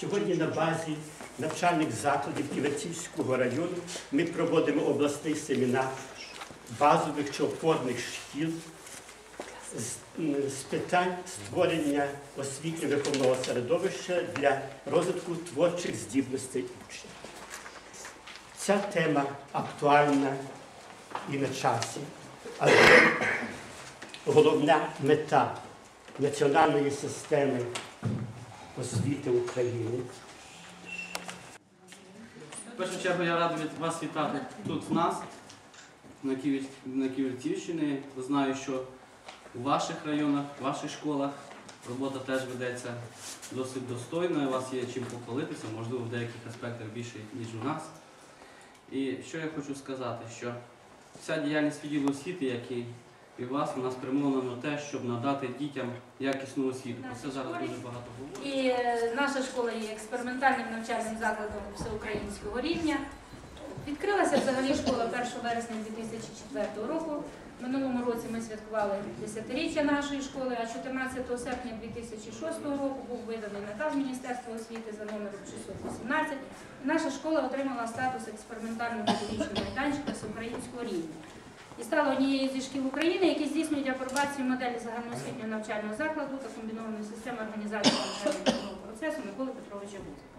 Сьогодні на базі навчальних закладів Івацівського району ми проводимо обласний семінар базових чи опорних шкіл з питань створення освітньо-виховного середовища для розвитку творчих здібностей учнів. Ця тема актуальна і на часі, але головна мета національної системи освіти України В першу чергу я радий вас вітати тут в нас, на Київ- на Ківерцівщині. Знаю, що у ваших районах, в ваших школах робота теж ведеться досить достойно, у вас є чим похвалитися, можливо, в деяких аспектах більше, ніж у нас. І що я хочу сказати, що вся діяльність відділу освіти, як і вас, вона спрямована на те, щоб надати дітям якісну освіту. Про це зараз дуже багато говорять. І е, наша школа є експериментальним навчальним закладом всеукраїнського рівня. Відкрилася взагалі школа 1 вересня 2004 року. Минулому році ми святкували десятиріччя нашої школи, а 14 серпня 2006 року був виданий наказ Міністерства освіти за номером 618. Наша школа отримала статус експериментального педагогічного майданчика всеукраїнського рівня. І стала однією зі шкіл України, які здійснюють апробацію моделі загальноосвітнього навчального закладу та комбінованої системи організації навчального процесу Миколи Петровича Гузика.